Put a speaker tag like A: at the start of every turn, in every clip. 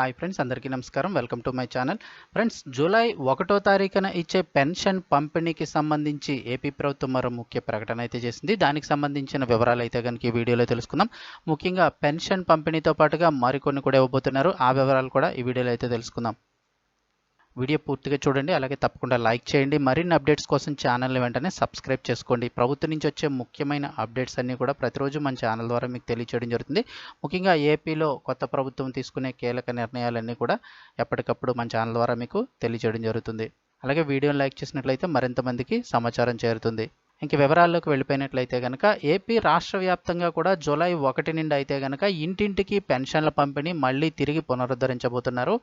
A: Hi friends అందరికీ నమస్కారం. Welcome to my channel. Friends July ఒకటో తారీఖున ఇచ్చే పెన్షన్ పంపిణీకి సంబంధించి ఏపీ ప్రభుత్వం మరో ముఖ్య ప్రకటన అయితే చేసింది. దానికి సంబంధించిన వివరాలు అయితే కనుక ఈ వీడియోలో తెలుసుకుందాం. ముఖ్యంగా పెన్షన్ పంపిణీతో పాటుగా మరికొన్ని కూడా ఇవ్వబోతున్నారు. ఆ వివరాలు కూడా ఈ వీడియోలో అయితే తెలుసుకుందాం. వీడియో పూర్తిగా చూడండి అలాగే తప్పకుండా లైక్ చేయండి. మరిన్ని అప్డేట్స్ కోసం ఛానల్ని వెంటనే సబ్స్క్రైబ్ చేసుకోండి. ప్రభుత్వం నుంచి వచ్చే ముఖ్యమైన అప్డేట్స్ అన్నీ కూడా ప్రతిరోజు మన ఛానల్ ద్వారా మీకు తెలియచేయడం జరుగుతుంది. ముఖ్యంగా ఏపీలో కొత్త ప్రభుత్వం తీసుకునే కీలక నిర్ణయాలన్నీ కూడా ఎప్పటికప్పుడు మన ఛానల్ ద్వారా మీకు తెలియచేయడం జరుగుతుంది. అలాగే వీడియోని లైక్ చేసినట్లయితే మరింత మందికి సమాచారం చేరుతుంది. ఇంక వివరాల్లోకి వెళ్ళిపోయినట్లయితే కనుక ఏపీ రాష్ట్ర వ్యాప్తంగా కూడా జూలై ఒకటి నుండి అయితే కనుక ఇంటింటికి పెన్షన్ల పంపిణీ మళ్ళీ తిరిగి పునరుద్ధరించబోతున్నారు.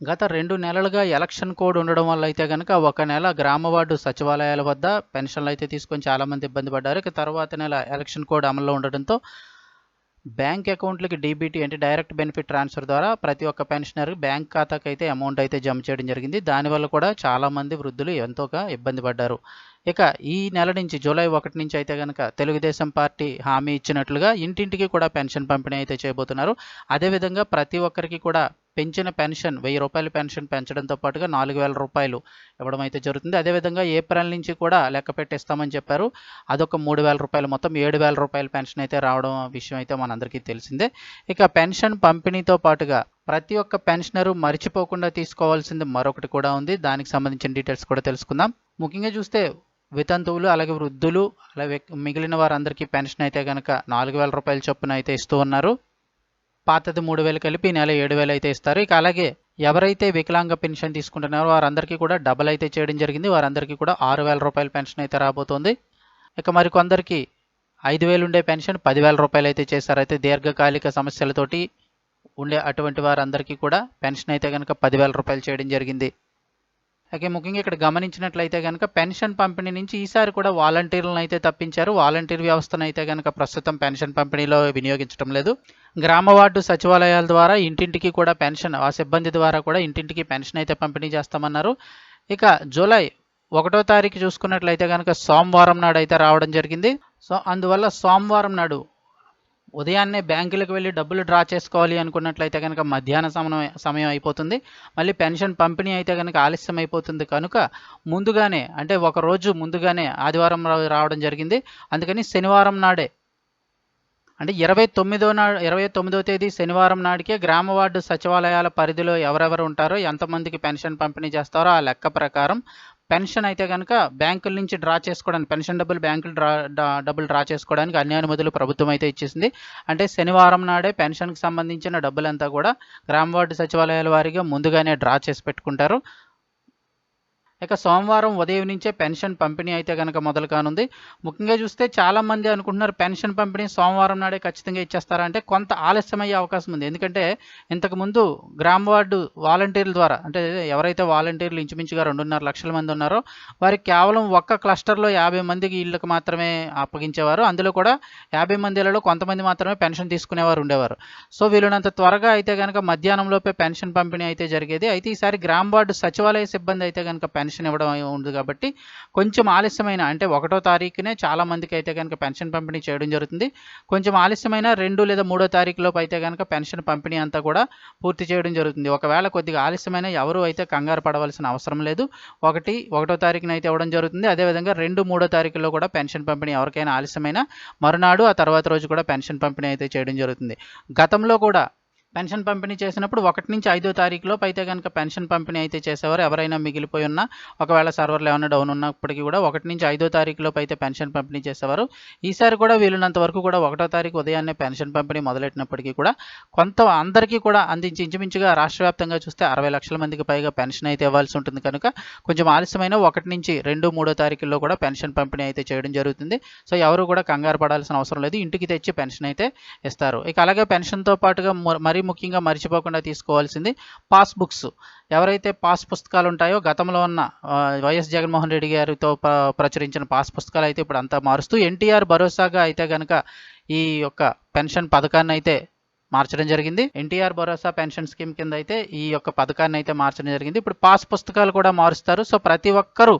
A: గత రెండు నెలలుగా ఎలక్షన్ కోడ్ ఉండడం వల్ల అయితే కనుక ఒక నెల గ్రామ వార్డు సచివాలయాల వద్ద పెన్షన్లు అయితే తీసుకొని చాలామంది ఇబ్బంది పడ్డారు. ఇక తర్వాత నెల ఎలక్షన్ కోడ్ అమల్లో ఉండడంతో బ్యాంక్ అకౌంట్లకి డీబీటీ అంటే డైరెక్ట్ బెనిఫిట్ ట్రాన్స్ఫర్ ద్వారా ప్రతి ఒక్క పెన్షనర్ బ్యాంక్ ఖాతాకి అయితే అమౌంట్ అయితే జమ చేయడం జరిగింది. దానివల్ల కూడా చాలామంది వృద్ధులు ఎంతోగా ఇబ్బంది పడ్డారు. ఇక ఈ నెల నుంచి జూలై ఒకటి నుంచి అయితే కనుక తెలుగుదేశం పార్టీ హామీ ఇచ్చినట్లుగా ఇంటింటికి కూడా పెన్షన్ పంపిణీ అయితే చేయబోతున్నారు. అదేవిధంగా ప్రతి ఒక్కరికి కూడా పెంచిన పెన్షన్ వెయ్యి రూపాయల పెన్షన్ పెంచడంతో పాటుగా నాలుగు వేల రూపాయలు ఇవ్వడం అయితే జరుగుతుంది. అదేవిధంగా ఏప్రిల్ నుంచి కూడా లెక్క పెట్టిస్తామని చెప్పారు. అదొక మూడు వేల రూపాయలు మొత్తం ఏడు వేల రూపాయల పెన్షన్ అయితే రావడం విషయం అయితే మనందరికీ తెలిసిందే. ఇక పెన్షన్ పంపిణీతో పాటుగా ప్రతి ఒక్క పెన్షనరు మర్చిపోకుండా తీసుకోవాల్సింది మరొకటి కూడా ఉంది. దానికి సంబంధించిన డీటెయిల్స్ కూడా తెలుసుకుందాం. ముఖ్యంగా చూస్తే వితంతువులు అలాగే వృద్ధులు అలాగే మిగిలిన వారందరికీ పెన్షన్ అయితే కనుక నాలుగు వేల రూపాయల చొప్పున అయితే ఇస్తూ ఉన్నారు. పాతది మూడు వేలు కలిపి నెల ఏడు వేలు అయితే ఇస్తారు. ఇక అలాగే ఎవరైతే వికలాంగ పెన్షన్ తీసుకుంటున్నారో వారందరికీ కూడా డబల్ అయితే చేయడం జరిగింది. వారందరికీ కూడా ఆరు వేల రూపాయల పెన్షన్ అయితే రాబోతోంది. ఇక మరి కొందరికి ఐదు వేలు ఉండే పెన్షన్ పదివేల రూపాయలు అయితే చేశారు అయితే దీర్ఘకాలిక సమస్యలతోటి ఉండే అటువంటి వారందరికీ కూడా పెన్షన్ అయితే కనుక పదివేల రూపాయలు చేయడం జరిగింది. అలాగే ముఖ్యంగా ఇక్కడ గమనించినట్లయితే కనుక పెన్షన్ పంపిణీ నుంచి ఈసారి కూడా వాలంటీర్లను అయితే తప్పించారు. వాలంటీర్ వ్యవస్థను అయితే కనుక ప్రస్తుతం పెన్షన్ పంపిణీలో వినియోగించడం లేదు. గ్రామ వార్డు సచివాలయాల ద్వారా ఇంటింటికి కూడా పెన్షన్ ఆ సిబ్బంది ద్వారా కూడా ఇంటింటికి పెన్షన్ అయితే పంపిణీ చేస్తామన్నారు. ఇక జూలై ఒకటో తారీఖు చూసుకున్నట్లయితే కనుక సోమవారం నాడు అయితే రావడం జరిగింది. సో అందువల్ల సోమవారం నాడు ఉదయాన్నే బ్యాంకులకు వెళ్ళి డబ్బులు డ్రా చేసుకోవాలి అనుకున్నట్లయితే కనుక మధ్యాహ్న సమయం సమయం అయిపోతుంది. మళ్ళీ పెన్షన్ పంపిణీ అయితే కనుక ఆలస్యం అయిపోతుంది. కనుక ముందుగానే అంటే ఒక రోజు ముందుగానే ఆదివారం రావడం జరిగింది. అందుకని శనివారం నాడే అంటే ఇరవై తొమ్మిదో నా ఇరవై తొమ్మిదో తేదీ శనివారం నాటికే గ్రామ వార్డు సచివాలయాల పరిధిలో ఎవరెవరు ఉంటారో ఎంతమందికి పెన్షన్ పంపిణీ చేస్తారో ఆ లెక్క ప్రకారం పెన్షన్ అయితే కనుక బ్యాంకుల నుంచి డ్రా చేసుకోవడానికి పెన్షన్ డబ్బులు బ్యాంకులు డ్రా డబ్బులు డ్రా చేసుకోవడానికి అన్ని అనుమతులు ప్రభుత్వం అయితే ఇచ్చేసింది. అంటే శనివారం నాడే పెన్షన్కి సంబంధించిన డబ్బులంతా కూడా గ్రామ వార్డు సచివాలయాల వారిగా ముందుగానే డ్రా చేసి పెట్టుకుంటారు. ఇక సోమవారం ఉదయం నుంచే పెన్షన్ పంపిణీ అయితే కనుక మొదలు కానుంది. ముఖ్యంగా చూస్తే చాలా మంది అనుకుంటున్నారు పెన్షన్ పంపిణీ సోమవారం నాడే ఖచ్చితంగా ఇచ్చేస్తారంటే కొంత ఆలస్యం అయ్యే అవకాశం ఉంది. ఎందుకంటే ఇంతకుముందు గ్రామ వార్డు వాలంటీర్ల ద్వారా అంటే ఎవరైతే వాలంటీర్లు ఇంచుమించుగా రెండున్నర లక్షల మంది ఉన్నారో వారికి కేవలం ఒక్క క్లస్టర్లో యాభై మందికి ఇళ్ళకి మాత్రమే అప్పగించేవారు. అందులో కూడా యాభై మందిలలో కొంతమంది మాత్రమే పెన్షన్ తీసుకునేవారు ఉండేవారు. సో వీళ్ళనంత త్వరగా అయితే కనుక మధ్యాహ్నంలోపే పెన్షన్ పంపిణీ అయితే జరిగేది. అయితే ఈసారి గ్రామ వార్డు సచివాలయ సిబ్బంది అయితే కనుక పెన్షన్ ఇవ్వడం ఉంది కాబట్టి కొంచెం ఆలస్యమైన అంటే ఒకటో తారీఖునే చాలా మందికి అయితే కనుక పెన్షన్ పంపిణీ చేయడం జరుగుతుంది. కొంచెం ఆలస్యమైన రెండు లేదా మూడో తారీఖులోపు అయితే కనుక పెన్షన్ పంపిణీ అంతా కూడా పూర్తి చేయడం జరుగుతుంది. ఒకవేళ కొద్దిగా ఆలస్యమైన ఎవరు అయితే కంగారు పడవలసిన అవసరం లేదు. ఒకటి ఒకటో తారీఖున అయితే ఇవ్వడం జరుగుతుంది. అదేవిధంగా రెండు మూడో తారీఖులో కూడా పెన్షన్ పంపిణీ ఎవరికైనా ఆలస్యమైన మరునాడు ఆ తర్వాత రోజు కూడా పెన్షన్ పంపిణీ అయితే చేయడం జరుగుతుంది. గతంలో కూడా పెన్షన్ పంపిణీ చేసినప్పుడు ఒకటి నుంచి ఐదో తారీఖులోపు అయితే కనుక పెన్షన్ పంపిణీ అయితే చేసేవారు. ఎవరైనా మిగిలిపోయి ఉన్నా ఒకవేళ సర్వర్లు ఏమైనా డౌన్ ఉన్నప్పటికీ కూడా ఒకటి నుంచి ఐదో తారీఖులోపు అయితే పెన్షన్ పంపిణీ చేసేవారు. ఈసారి కూడా వీలున్నంత వరకు కూడా ఒకటో తారీఖు ఉదయాన్నే పెన్షన్ పంపిణీ మొదలెట్టినప్పటికీ కూడా కొంత అందరికీ కూడా అందించి ఇంచుమించుగా రాష్ట్ర వ్యాప్తంగా చూస్తే అరవై లక్షల మందికి పైగా పెన్షన్ అయితే ఇవ్వాల్సి ఉంటుంది కనుక కొంచెం ఆలస్యమైన ఒకటి నుంచి రెండు మూడో తారీఖుల్లో కూడా పెన్షన్ పంపిణీ అయితే చేయడం జరుగుతుంది. సో ఎవరు కూడా కంగారు పడాల్సిన అవసరం లేదు. ఇంటికి తెచ్చి పెన్షన్ అయితే ఇస్తారు. ఇక అలాగే పెన్షన్తో పాటుగా మ- మరీ ముఖ్యంగా మర్చిపోకుండా తీసుకోవాల్సింది పాస్ బుక్స్ ఎవరైతే పాస్ పుస్తకాలు ఉంటాయో గతంలో ఉన్న వైఎస్ జగన్మోహన్ రెడ్డి గారితో ప్రచురించిన పాస్ పుస్తకాలు అయితే ఇప్పుడు అంతా మారుస్తూ ఎన్టీఆర్ భరోసాగా అయితే కనుక ఈ యొక్క పెన్షన్ పథకాన్ని అయితే మార్చడం జరిగింది. ఎన్టీఆర్ భరోసా పెన్షన్ స్కీమ్ కింద అయితే ఈ యొక్క పథకాన్ని అయితే మార్చడం జరిగింది. ఇప్పుడు పాస్ పుస్తకాలు కూడా మారుస్తారు. సో ప్రతి ఒక్కరూ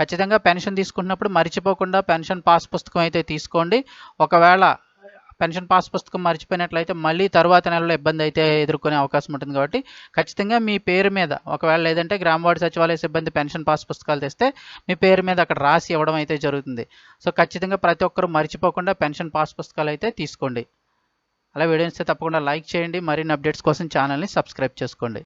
A: ఖచ్చితంగా పెన్షన్ తీసుకుంటున్నప్పుడు మర్చిపోకుండా పెన్షన్ పాస్ పుస్తకం అయితే తీసుకోండి. ఒకవేళ పెన్షన్ పాస్ పుస్తకం మర్చిపోయినట్లయితే మళ్ళీ తర్వాత నెలలో ఇబ్బంది అయితే ఎదుర్కొనే అవకాశం ఉంటుంది కాబట్టి ఖచ్చితంగా మీ పేరు మీద ఒకవేళ లేదంటే గ్రామ వార్డు సచివాలయ సిబ్బంది పెన్షన్ పాస్ పుస్తకాలు తెస్తే మీ పేరు మీద అక్కడ రాసి ఇవ్వడం అయితే జరుగుతుంది. సో ఖచ్చితంగా ప్రతి ఒక్కరూ మర్చిపోకుండా పెన్షన్ పాస్ పుస్తకాలు అయితే తీసుకోండి. అలా వీడియోస్ తప్పకుండా లైక్ చేయండి. మరిన్ని అప్డేట్స్ కోసం ఛానల్ని సబ్స్క్రైబ్ చేసుకోండి.